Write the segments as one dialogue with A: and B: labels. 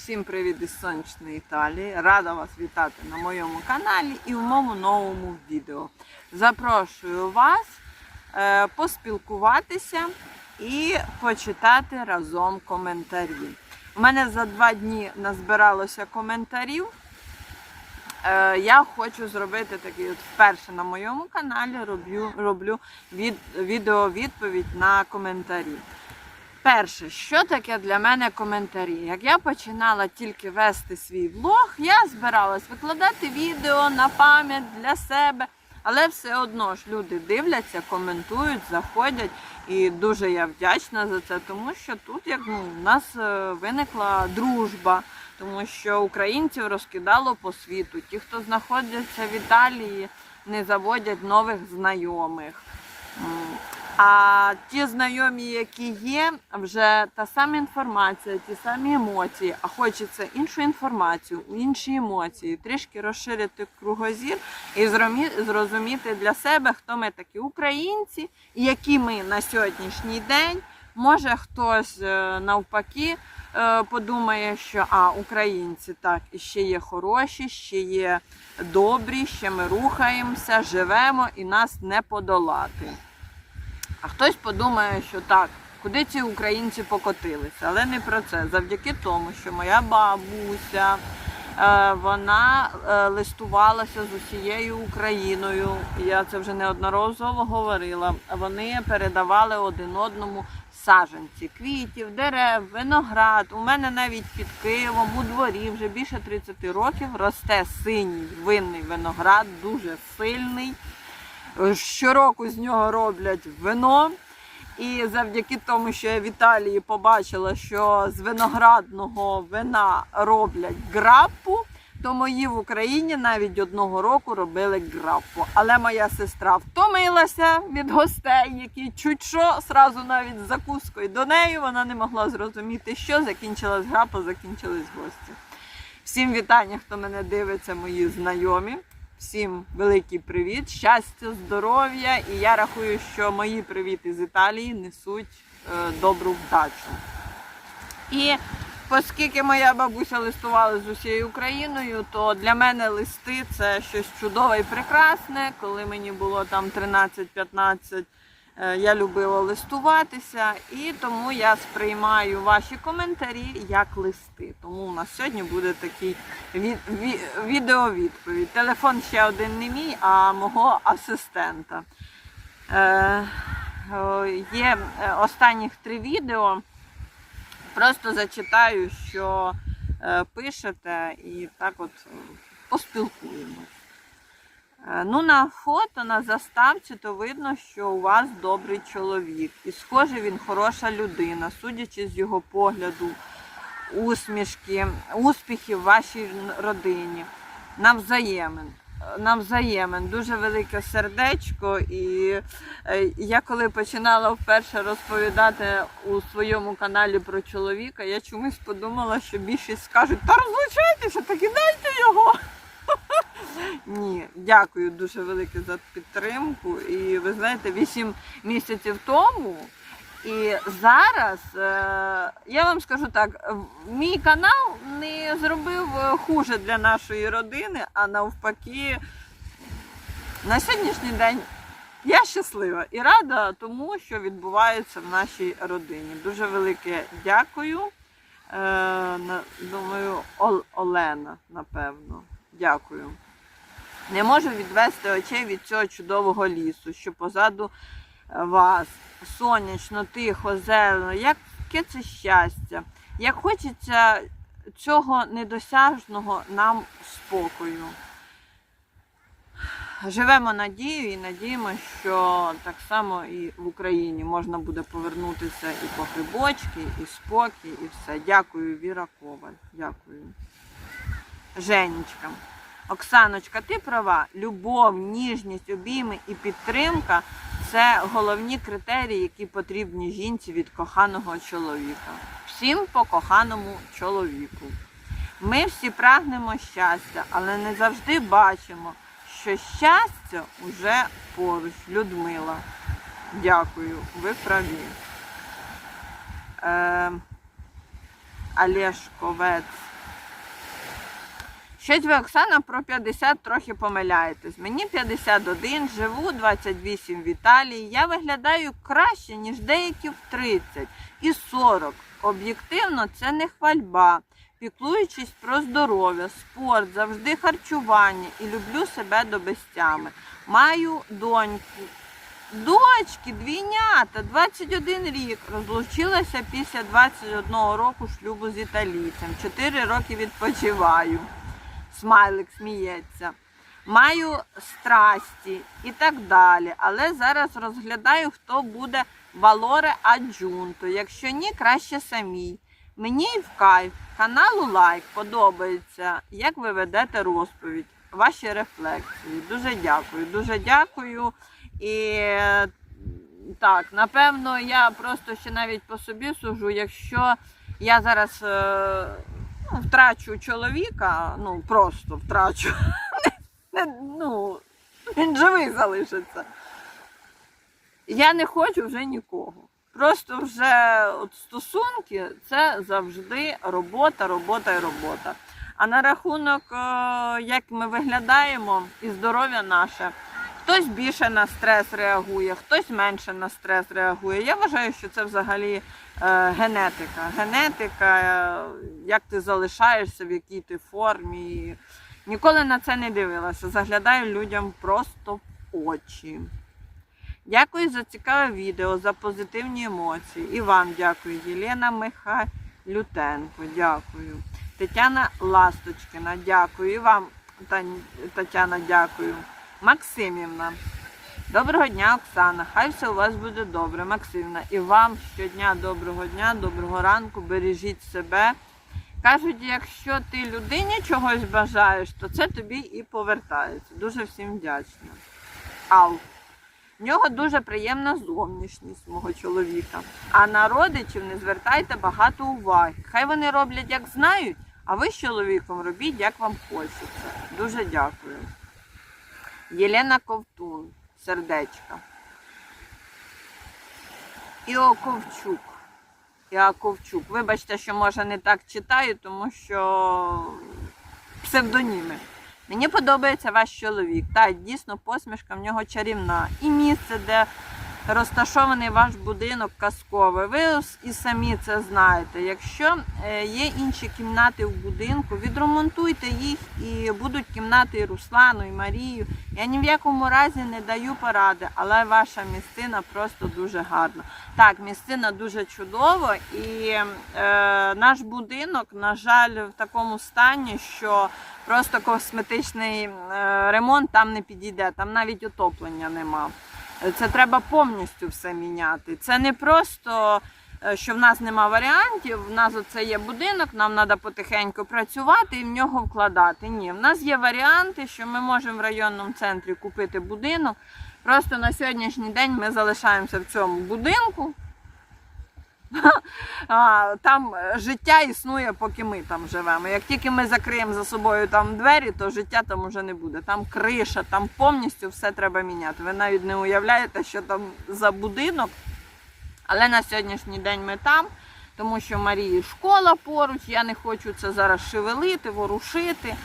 A: Всім привіт із сонячної Італії. Рада вас вітати на моєму каналі і в моєму новому відео. Запрошую вас е, поспілкуватися і почитати разом коментарі. У мене за два дні назбиралося коментарів. Е, я хочу зробити такий от вперше на моєму каналі роблю, роблю від, відео-відповідь на коментарі. Перше, що таке для мене коментарі? Як я починала тільки вести свій влог, я збиралась викладати відео на пам'ять для себе. Але все одно ж люди дивляться, коментують, заходять. І дуже я вдячна за це, тому що тут як ну, у нас е, виникла дружба, тому що українців розкидало по світу. Ті, хто знаходяться в Італії, не заводять нових знайомих. А ті знайомі, які є, вже та сама інформація, ті самі емоції, а хочеться іншу інформацію, інші емоції, трішки розширити кругозір і зрозуміти для себе, хто ми такі українці, які ми на сьогоднішній день. Може хтось е, навпаки е, подумає, що а українці так і ще є хороші, ще є добрі, ще ми рухаємося, живемо і нас не подолати. А хтось подумає, що так, куди ці українці покотилися, але не про це. Завдяки тому, що моя бабуся. е, Вона е, листувалася з усією Україною. Я це вже неодноразово говорила. Вони передавали один одному саджанці, квітів, дерев, виноград. У мене навіть під Києвом у дворі вже більше 30 років росте синій винний виноград, дуже сильний. Щороку з нього роблять вино. І завдяки тому, що я в Італії побачила, що з виноградного вина роблять граппу, то мої в Україні навіть одного року робили граппу. Але моя сестра втомилася від гостей, які чуть що, сразу навіть з закускою до неї, вона не могла зрозуміти, що закінчилась грапа, закінчились гості. Всім вітання, хто мене дивиться, мої знайомі. Всім великий привіт, щастя, здоров'я. І я рахую, що мої привіти з Італії несуть е, добру вдачу. І оскільки моя бабуся листувала з усією Україною, то для мене листи це щось чудове і прекрасне. Коли мені було там 13-15, е, я любила листуватися, і тому я сприймаю ваші коментарі як листи. Тому у нас сьогодні буде такий від, ві, відеовідповідь. Телефон ще один не мій, а мого асистента. Е, є е, останніх три відео. Просто зачитаю, що е, пишете, і так от е, поспілкуємось. Е, Ну, на фото на заставці то видно, що у вас добрий чоловік. І схоже, він хороша людина, судячи з його погляду, усмішки, успіхів вашій родині. Навзаємен. Е, Навзаємен, дуже велике сердечко. І е, я коли починала вперше розповідати у своєму каналі про чоловіка, я чомусь подумала, що більшість скажуть, та розлучайтеся, так і дайте його. Ні, дякую дуже велике за підтримку. І ви знаєте, 8 місяців тому. І зараз е, я вам скажу так: мій канал не зробив е, хуже для нашої родини, а навпаки, на сьогоднішній день я щаслива і рада тому, що відбувається в нашій родині. Дуже велике дякую. Е, думаю, Олена, напевно. Дякую. Не можу відвести очей від цього чудового лісу, що позаду е, вас. Сонячно, тихо, зелено. Яке це щастя. Як хочеться цього недосяжного нам спокою. Живемо надією і надіємося, що так само і в Україні можна буде повернутися і по грибочки, і спокій, і все. Дякую, Віра Коваль. Дякую. Женечка. Оксаночка, ти права. Любов, ніжність, обійми і підтримка це головні критерії, які потрібні жінці від коханого чоловіка. Всім по коханому чоловіку. Ми всі прагнемо щастя, але не завжди бачимо, що щастя уже поруч. Людмила. Дякую, ви праві. Е, Олешковець. Щось ви, Оксана, про 50 трохи помиляєтесь. Мені 51, живу 28 в Італії. Я виглядаю краще, ніж деякі в 30 і 40. Об'єктивно, це не хвальба. Піклуючись про здоров'я, спорт, завжди харчування і люблю себе до безтями. Маю доньку. Дочки, двійнята, 21 рік. Розлучилася після 21 року шлюбу з італійцем. 4 роки відпочиваю. Смайлик сміється. Маю страсті і так далі. Але зараз розглядаю, хто буде валоре аджунто. Якщо ні, краще самій. Мені в кайф, каналу лайк, подобається, як ви ведете розповідь, ваші рефлексії. Дуже дякую, дуже дякую. І так, напевно, я просто ще навіть по собі сужу, якщо я зараз е, втрачу чоловіка, ну просто втрачу, ну, він живий залишиться. Я не хочу вже нікого. Просто вже от стосунки це завжди робота, робота і робота. А на рахунок, е, як ми виглядаємо і здоров'я наше, хтось більше на стрес реагує, хтось менше на стрес реагує. Я вважаю, що це взагалі генетика. Генетика, е, як ти залишаєшся, в якій ти формі. Ніколи на це не дивилася. Заглядаю людям просто в очі. Дякую за цікаве відео, за позитивні емоції. І вам дякую, Єлена Михайлютенко. Дякую. Тетяна Ласточкина, дякую. І вам, Тетяна, дякую. Максимівна. Доброго дня, Оксана. Хай все у вас буде добре, Максимівна. І вам щодня доброго дня, доброго ранку, бережіть себе. Кажуть, якщо ти людині чогось бажаєш, то це тобі і повертається. Дуже всім вдячна. Ал. В нього дуже приємна зовнішність мого чоловіка. А на родичів не звертайте багато уваги. Хай вони роблять, як знають, а ви з чоловіком робіть, як вам хочеться. Дуже дякую. Єлена Ковтун, сердечка. Іоковчук. Іаковчук. Вибачте, що може не так читаю, тому що псевдоніми. Мені подобається ваш чоловік. Так, дійсно, посмішка в нього чарівна. І місце, де розташований ваш будинок казкове. Ви і самі це знаєте. Якщо е, є інші кімнати в будинку, відремонтуйте їх і будуть кімнати і Руслану, і Марію. Я ні в якому разі не даю поради, але ваша місцина просто дуже гарна. Так, місцина дуже чудова, і е, наш будинок, на жаль, в такому стані, що просто косметичний е, ремонт там не підійде, там навіть отоплення нема. Це треба повністю все міняти. Це не просто, е, що в нас нема варіантів. В нас оце є будинок, нам треба потихеньку працювати і в нього вкладати. Ні, в нас є варіанти, що ми можемо в районному центрі купити будинок. Просто на сьогоднішній день ми залишаємося в цьому будинку. Там е, життя існує, поки ми там живемо. Як тільки ми закриємо за собою там двері, то життя там уже не буде. Там криша, там повністю все треба міняти. Ви навіть не уявляєте, що там за будинок. Але на сьогоднішній день ми там, тому що Марії школа поруч, я не хочу це зараз шевелити, ворушити.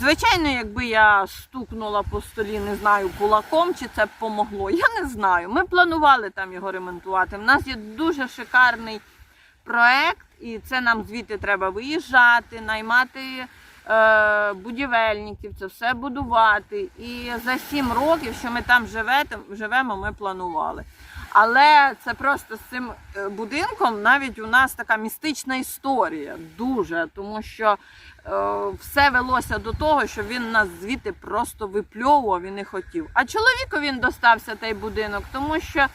A: Звичайно, якби я стукнула по столі, не знаю, кулаком, чи це б помогло, я не знаю. Ми планували там його ремонтувати. У нас є дуже шикарний проект, і це нам звідти треба виїжджати, наймати е, будівельників, це все будувати. І за сім років, що ми там живемо, ми планували. Але це просто з цим е, будинком навіть у нас така містична історія, дуже, тому що все велося до того, що він нас звідти просто випльовував і не хотів. А чоловіку він достався той будинок, тому що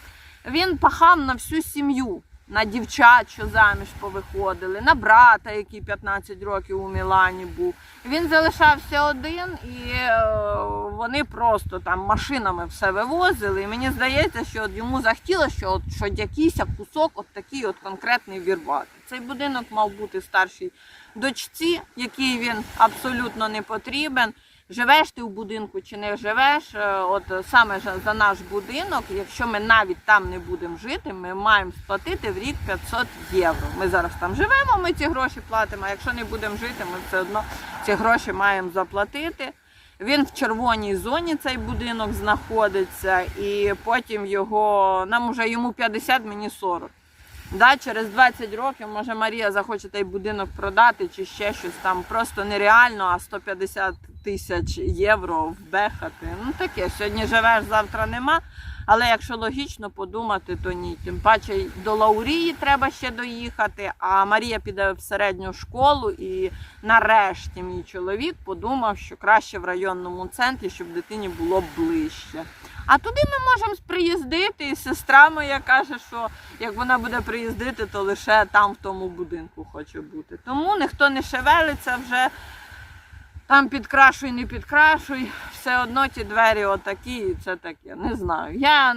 A: він пахав на всю сім'ю. На дівчат, що заміж повиходили, на брата, який 15 років у Мілані був. Він залишався один, і е, вони просто там машинами все вивозили. І мені здається, що от йому захотілося, що от що якийсь кусок от такий от конкретний вірвати. Цей будинок мав бути старшій дочці, який він абсолютно не потрібен. Живеш ти в будинку чи не живеш, е, от саме за наш будинок, якщо ми навіть там не будемо жити, ми маємо сплатити в рік 500 євро. Ми зараз там живемо, ми ці гроші платимо, а якщо не будемо жити, ми все одно ці гроші маємо заплатити. Він в червоній зоні цей будинок знаходиться, і потім його нам уже йому 50, мені 40. Да, через 20 років може Марія захоче той будинок продати чи ще щось там просто нереально, а 150 тисяч євро вбехати. Ну таке, сьогодні живеш, завтра нема. Але якщо логічно подумати, то ні. Тим паче до Лаурії треба ще доїхати, а Марія піде в середню школу і нарешті мій чоловік подумав, що краще в районному центрі, щоб дитині було ближче. А туди ми можемо приїздити, і сестра моя каже, що як вона буде приїздити, то лише там в тому будинку хоче бути. Тому ніхто не шевелиться вже. Там підкрашуй, не підкрашуй, все одно ті двері отакі, і це таке. Не знаю. Я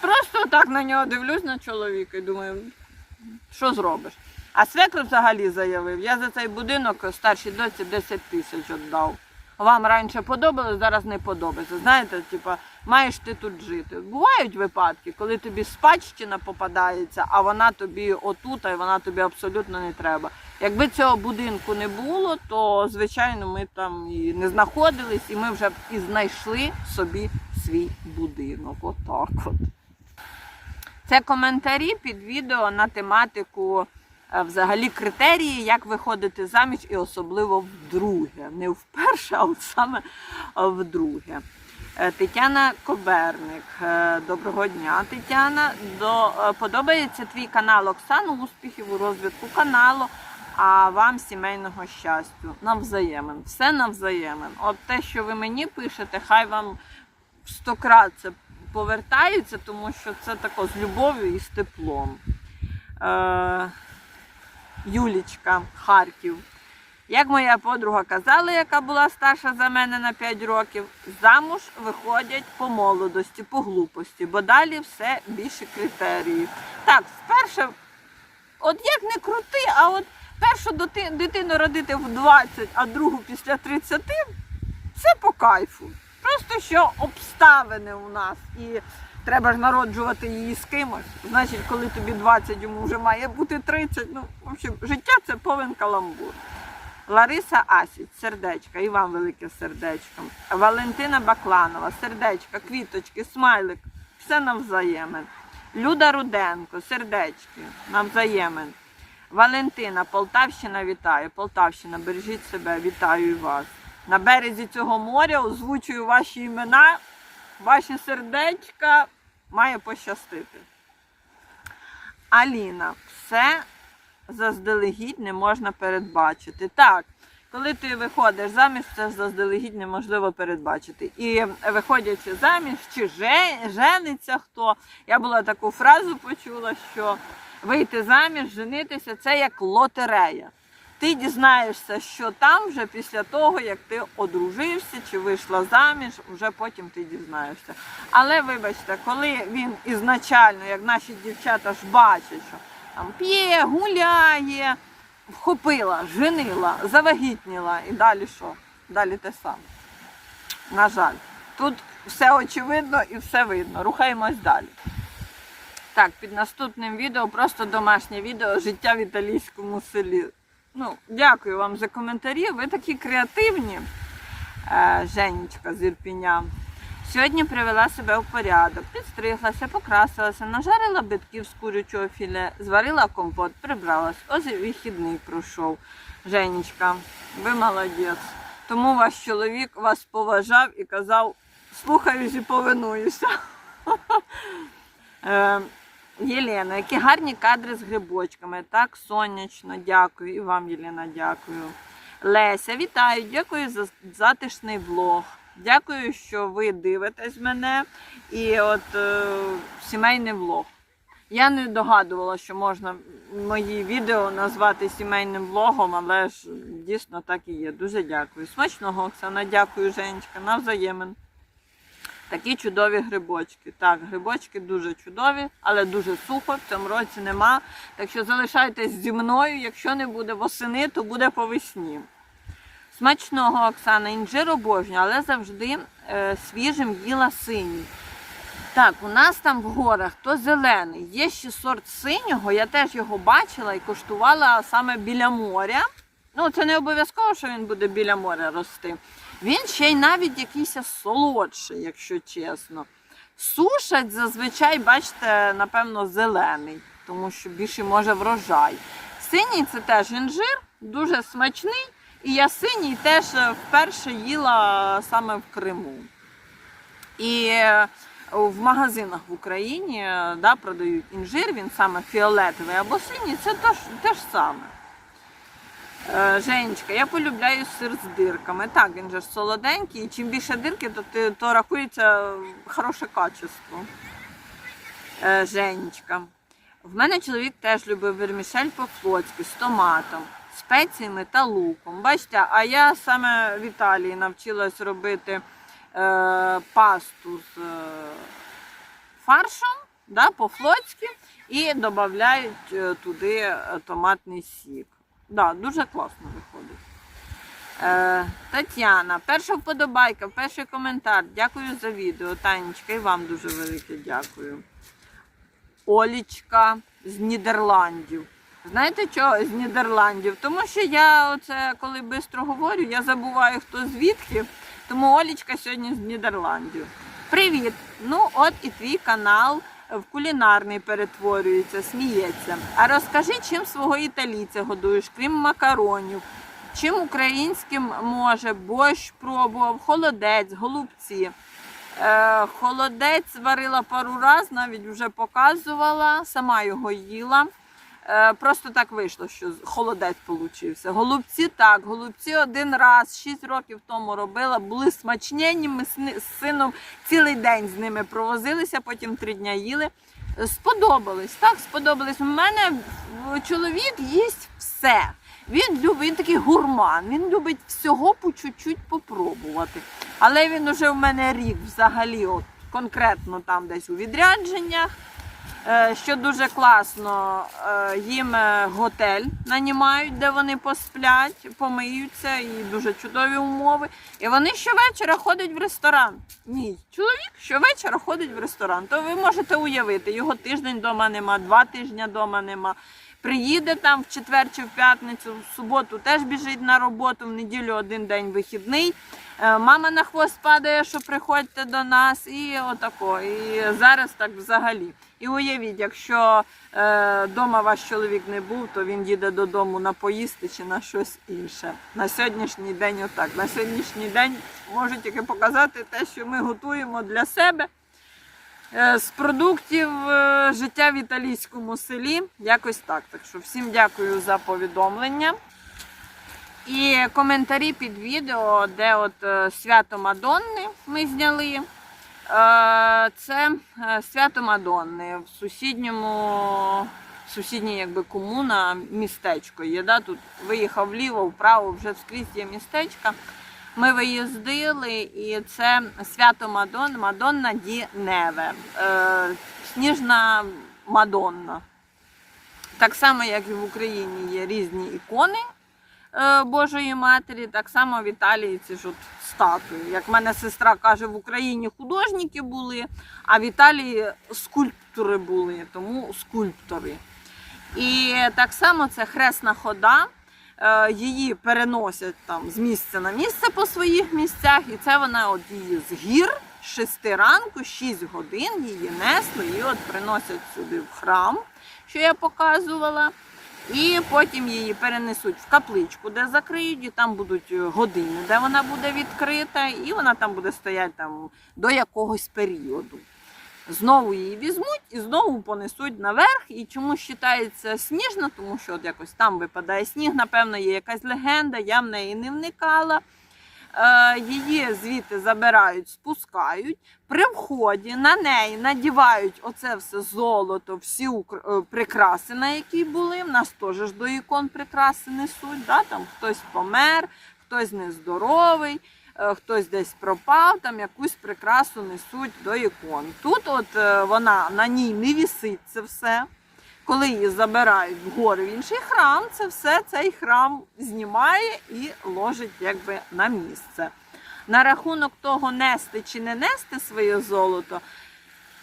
A: просто так на нього дивлюсь на чоловіка і думаю, що зробиш? А свекр взагалі заявив, я за цей будинок старшій доці 10 тисяч віддав. Вам раніше подобалось, зараз не подобається. Знаєте, типа, маєш ти тут жити. Бувають випадки, коли тобі спадщина попадається, а вона тобі отута, і вона тобі абсолютно не треба. Якби цього будинку не було, то звичайно ми там і не знаходились, і ми вже б і знайшли собі свій будинок. Отак от. Це коментарі під відео на тематику е, взагалі критерії, як виходити заміж, і особливо вдруге. Не вперше, а саме е, вдруге. Е, Тетяна Коберник. Доброго дня, Тетяна. До, подобається твій канал Оксану, успіхів у розвитку каналу, а вам сімейного щастя. Навзаємен. Все навзаємен. От те, що ви мені пишете, хай вам в сто крат це повертається, тому що це тако з любов'ю і з теплом. Е, Юлічка, Харків. Як моя подруга казала, яка була старша за мене на 5 років, замуж виходять по молодості, по глупості, бо далі все більше критерії. Так, спершу, от як не крути, а от першу дитину родити в 20, а другу після 30, це по кайфу. Просто що обставини у нас і треба ж народжувати її з кимось. Значить, коли тобі 20, йому вже має бути 30. Ну, в общем, життя це повен каламбур. Лариса Асіць, сердечка, і вам велике сердечко. Валентина Бакланова, сердечка, квіточки, смайлик, все навзаємен. Люда Руденко, сердечки, навзаємен. Валентина, Полтавщина, вітаю. Полтавщина, бережіть себе, вітаю вас. На березі цього моря озвучую ваші імена, ваші сердечка. Має пощастити. Аліна, все заздалегідь не можна передбачити. Так, коли ти виходиш заміж, це заздалегідь неможливо передбачити. І виходячи заміж, чи жениться хто, я була таку фразу почула, що вийти заміж, женитися це як лотерея. Ти дізнаєшся, що там вже після того, як ти одружився чи вийшла заміж, вже потім ти дізнаєшся. Але вибачте, коли він ізначально, як наші дівчата ж бачать, що там п'є, гуляє, вхопила, женила, завагітніла і далі що? Далі те саме. На жаль, тут все очевидно і все видно. Рухаємось далі. Так, під наступним відео просто домашнє відео життя в італійському селі. Ну, дякую вам за коментарі. Ви такі креативні, е, Женечка з Ірпіня. Сьогодні привела себе в порядок, підстриглася, покрасилася, нажарила битків з курячого філе, зварила компот, прибралась. Ось вихідний пройшов. Женечка, ви молодець. Тому ваш чоловік вас поважав і казав, слухаюсь і повинуюся. Єлена, які гарні кадри з грибочками. Так, сонячно, дякую. І вам, Єлена, дякую. Леся, вітаю, дякую за затишний влог. Дякую, що ви дивитесь мене. І от е, сімейний влог. Я не догадувала, що можна мої відео назвати сімейним влогом, але ж дійсно так і є. Дуже дякую. Смачного, Оксана, дякую, Женечка, навзаємен. Такі чудові грибочки. Так, грибочки дуже чудові, але дуже сухо, в цьому році нема. Так що залишайтесь зі мною, якщо не буде восени, то буде по весні. Смачного Оксана, інжир обожнюю, але завжди е, свіжим їла синій. Так, у нас там в горах то зелений. Є ще сорт синього, я теж його бачила і коштувала саме біля моря. Ну, це не обов'язково, що він буде біля моря рости. Він ще й навіть якийсь солодший, якщо чесно. Сушать зазвичай, бачите, напевно, зелений, тому що більше може врожай. Синій це теж інжир, дуже смачний. І я синій теж е, вперше їла саме в Криму. І е, в магазинах в Україні е, да, продають інжир, він саме фіолетовий або синій, це те ж саме. Е, Женечка, я полюбляю сир з дирками. Так, він же ж солоденький, і чим більше дирки, то, ти- то рахується хороше качество. Е, Женечка. В мене чоловік теж любив вермішель по-флотськи з томатом, спеціями та луком. Бачите, а я саме в Італії навчилась робити е, пасту з е, фаршем да, по-флотськи і додають е, туди томатний сік. Да, дуже класно виходить. Е, Тетяна, перша вподобайка, перший коментар. Дякую за відео. Танечка, і вам дуже велике дякую. Олічка з Нідерландів. Знаєте чого з Нідерландів? Тому що я оце коли швидко говорю, я забуваю хто звідки. Тому Олічка сьогодні з Нідерландів. Привіт! Ну, от і твій канал в кулінарний перетворюється, сміється. А розкажи, чим свого італійця годуєш, крім макаронів, чим українським може, борщ пробував, холодець, голубці. Е, холодець варила пару раз, навіть вже показувала, сама його їла. Е, просто так вийшло, що холодець получився. Голубці так, голубці один раз, 6 років тому робила, були смачненні. Ми з сином цілий день з ними провозилися, потім три дня їли. Е, Сподобались, так, сподобались. У мене чоловік їсть все. Він любить, він такий гурман, він любить всього по чуть-чуть попробувати. Але він уже в мене рік взагалі, от, конкретно там десь у відрядженнях. Е, Що дуже класно, е, їм е, готель нанімають, де вони посплять, помиються і дуже чудові умови. І вони щовечора ходять в ресторан. Мій чоловік щовечора ходить в ресторан. То ви можете уявити, його тиждень вдома нема, два тижні вдома нема. Приїде там в четвер чи в п'ятницю, в суботу теж біжить на роботу, в неділю один день вихідний. Мама на хвост падає, що приходьте до нас, і отако. І зараз так взагалі. І уявіть, якщо е, дома ваш чоловік не був, то він їде додому на поїсти чи на щось інше. На сьогоднішній день отак. На сьогоднішній день можу тільки показати те, що ми готуємо для себе е, з продуктів е, життя в італійському селі. Якось так. Так що всім дякую за повідомлення. І коментарі під відео, де от е, свято Мадонни ми зняли. Це е, свято Мадонни в сусідньому, сусідній якби комуна, містечко є. Да? Тут виїхав вліво, вправо, вже скрізь є містечка. Ми виїздили, і це свято Мадонна, Мадонна Ді Неве. Е, Сніжна Мадонна. Так само, як і в Україні є різні ікони Божої Матері, так само в Італії ці ж от статуї. Як мене сестра каже, в Україні художники були, а в Італії скульптори були, тому скульптори. І так само це хресна хода. Е, Її переносять там з місця на місце по своїх місцях, і це вона от її з гір 6 ранку, 6 годин її несли і от приносять сюди в храм, що я показувала. І потім її перенесуть в капличку, де закриють, і там будуть е, години, де вона буде відкрита, і вона там буде стояти там до якогось періоду. Знову її візьмуть і знову понесуть наверх. І чому вважається сніжна? Тому що от якось там випадає сніг, напевно, є якась легенда, я в неї не вникала. Е, її звідти забирають, спускають. При вході на неї надівають оце все золото, всі е, прикраси, на які були. В нас теж до ікон прикраси несуть. Да? Там хтось помер, хтось нездоровий, е, хтось десь пропав, там якусь прикрасу несуть до ікон. Тут от вона на ній не вісить це все. Коли її забирають в гори в інший храм, це все цей храм знімає і ложить якби на місце. На рахунок того, нести чи не нести своє золото,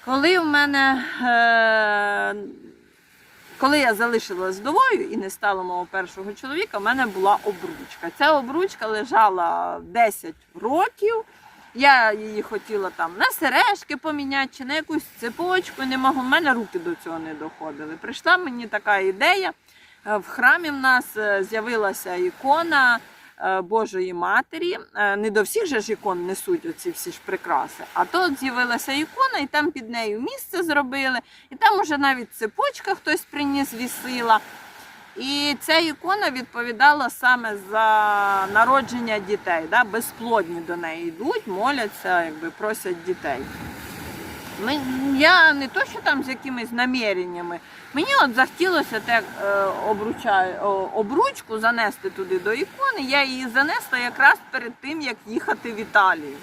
A: коли в мене. Е- коли я залишилась вдовою і не стало мого першого чоловіка, в мене була обручка. Ця обручка лежала 10 років. Я її хотіла там на сережки поміняти чи на якусь цепочку. Не можу. У мене руки до цього не доходили. Прийшла мені така ідея. Е, В храмі в нас е, з'явилася ікона е, Божої Матері. Не до всіх же ж ікон несуть оці всі ж прикраси. А то з'явилася ікона, і там під нею місце зробили, і там уже навіть цепочка хтось приніс, вісила. І ця ікона відповідала саме за народження дітей. Да? Безплодні до неї йдуть, моляться, якби просять дітей. Ми, я не то, що там з якимись наміреннями. Мені от захотілося так е, обруча, о, обручку занести туди до ікони. Я її занесла якраз перед тим, як їхати в Італію.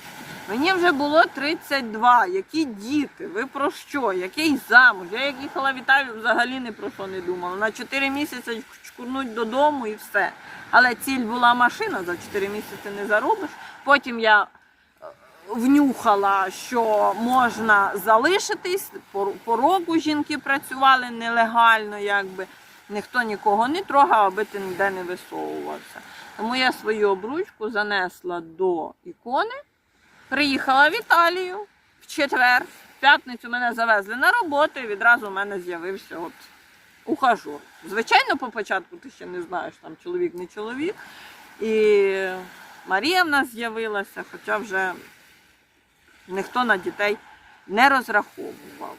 A: Мені вже було 32. Які діти? Ви про що? Який замуж? Я як їхала в Італію, взагалі ні про що не думала. На 4 місяці чкурнуть додому і все. Але ціль була машина, за 4 місяці не заробиш. Потім я е, внюхала, що можна залишитись. По року жінки працювали нелегально, якби ніхто нікого не трогав, аби ти ніде не висовувався. Тому я свою обручку занесла до ікони. Приїхала в Італію в четвер. В п'ятницю мене завезли на роботу і відразу в мене з'явився от ухажор. Звичайно, по початку ти ще не знаєш, там чоловік не чоловік. І Марія в нас з'явилася, хоча вже ніхто на дітей не розраховував.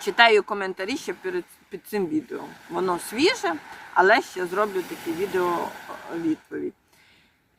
A: Читаю коментарі ще перед, під цим відео. Воно свіже, але ще зроблю такі відео е, відповідь.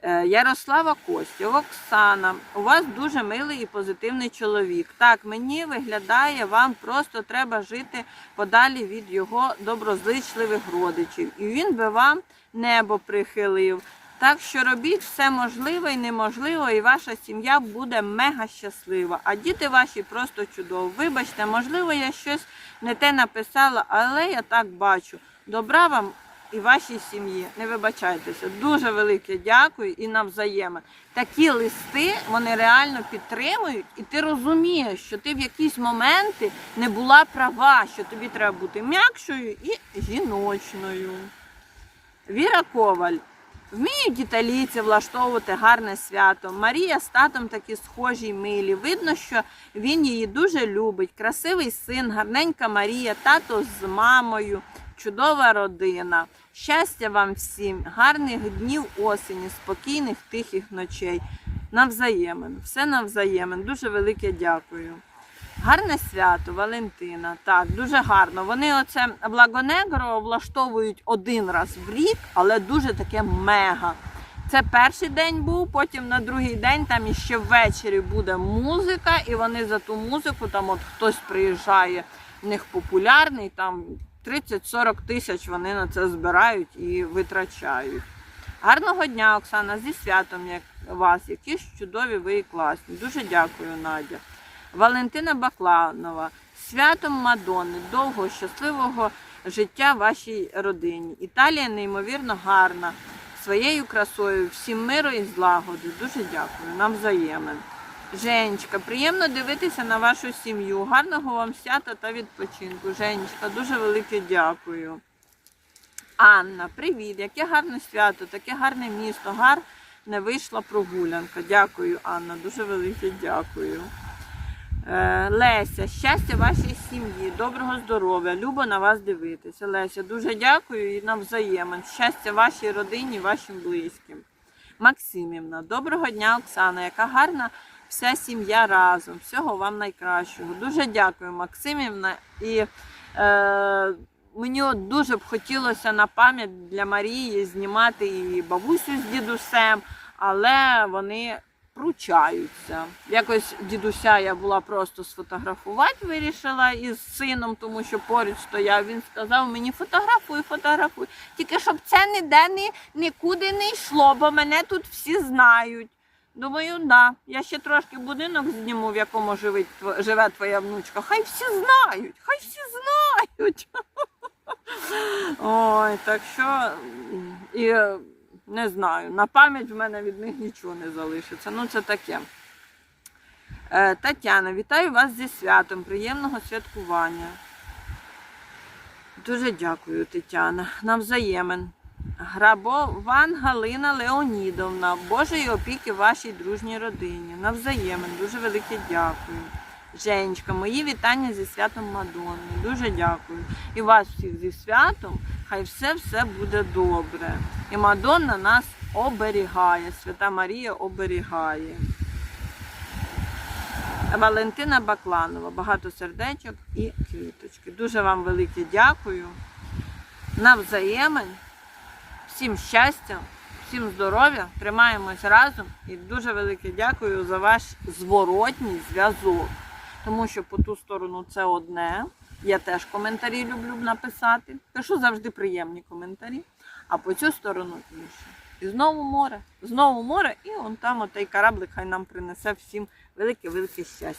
A: Е, Ярослава Костів, Оксана, у вас дуже милий і позитивний чоловік. Так, мені виглядає, вам просто треба жити подалі від його доброзичливих родичів. І він би вам небо прихилив. Так що робіть все можливе і неможливе, і ваша сім'я буде мега щаслива. А діти ваші просто чудові. Вибачте, можливо, я щось не те написала, але я так бачу. Добра вам і вашій сім'ї. Не вибачайтеся. Дуже велике дякую і навзаємно. Такі листи вони реально підтримують, і ти розумієш, що ти в якісь моменти не була права, що тобі треба бути м'якшою і жіночною. Віра Коваль. Вміють італійці влаштовувати гарне свято. Марія з татом такі схожі й милі. Видно, що він її дуже любить. Красивий син, гарненька Марія, тато з мамою, чудова родина. Щастя вам всім, гарних днів осені, спокійних, тихих ночей. Навзаємен, все навзаємен. Дуже велике дякую. Гарне свято, Валентина. Так, дуже гарно. Вони оце Благонегро влаштовують один раз в рік, але дуже таке мега. Це перший день був, потім на другий день там іще ввечері буде музика, і вони за ту музику, там от хтось приїжджає, в них популярний, там 30-40 тисяч вони на це збирають і витрачають. Гарного дня, Оксана, зі святом як вас, які ж чудові ви і класні. Дуже дякую, Надя. Валентина Бакланова, святом Мадонни, довгого щасливого життя вашій родині. Італія неймовірно гарна, своєю красою, всім миру і злагоди. Дуже дякую. Нам взаємин. Женечка, приємно дивитися на вашу сім'ю. Гарного вам свята та відпочинку. Женечка, дуже велике дякую. Анна, привіт! Яке гарне свято, таке гарне місто, гарне вийшла прогулянка. Дякую, Анна, дуже велике дякую. Е, Леся, щастя вашій сім'ї, доброго здоров'я, любо на вас дивитися. Леся, дуже дякую і навзаємин. Щастя вашій родині, вашим близьким. Максимівна, доброго дня, Оксана, яка гарна вся сім'я разом. Всього вам найкращого. Дуже дякую, Максимівна. І е, мені дуже б хотілося на пам'ять для Марії знімати і бабусю з дідусем, але вони пручаються. Якось дідуся я була просто сфотографувати, вирішила із сином, тому що поруч стояв. Він сказав мені фотографуй, фотографуй. Тільки щоб це ніде ні, нікуди не йшло, бо мене тут всі знають. Думаю, да. Я ще трошки будинок зніму, в якому живить, живе твоя внучка. Хай всі знають, хай всі знають. Ой, так що і не знаю, на пам'ять в мене від них нічого не залишиться. Ну, це таке. Е, Тетяна, вітаю вас зі святом. Приємного святкування. Дуже дякую, Тетяна. Навзаємен. Грабован Галина Леонідовна, Божої опіки вашій дружній родині. Навзаємен, дуже велике дякую. Женечка, мої вітання зі святом Мадонни. Дуже дякую. І вас всіх зі святом. Хай все-все буде добре. І Мадонна нас оберігає. Свята Марія оберігає. Валентина Бакланова, багато сердечок і квіточки. Дуже вам велике дякую. Навзаємень. Всім щастя, всім здоров'я, тримаємось разом і дуже велике дякую за ваш зворотній зв'язок. Тому що по ту сторону це одне. Я теж коментарі люблю написати. Пишу завжди приємні коментарі, а по цю сторону інше. І знову море, знову море, і он там отей кораблик хай нам принесе всім велике-велике щастя.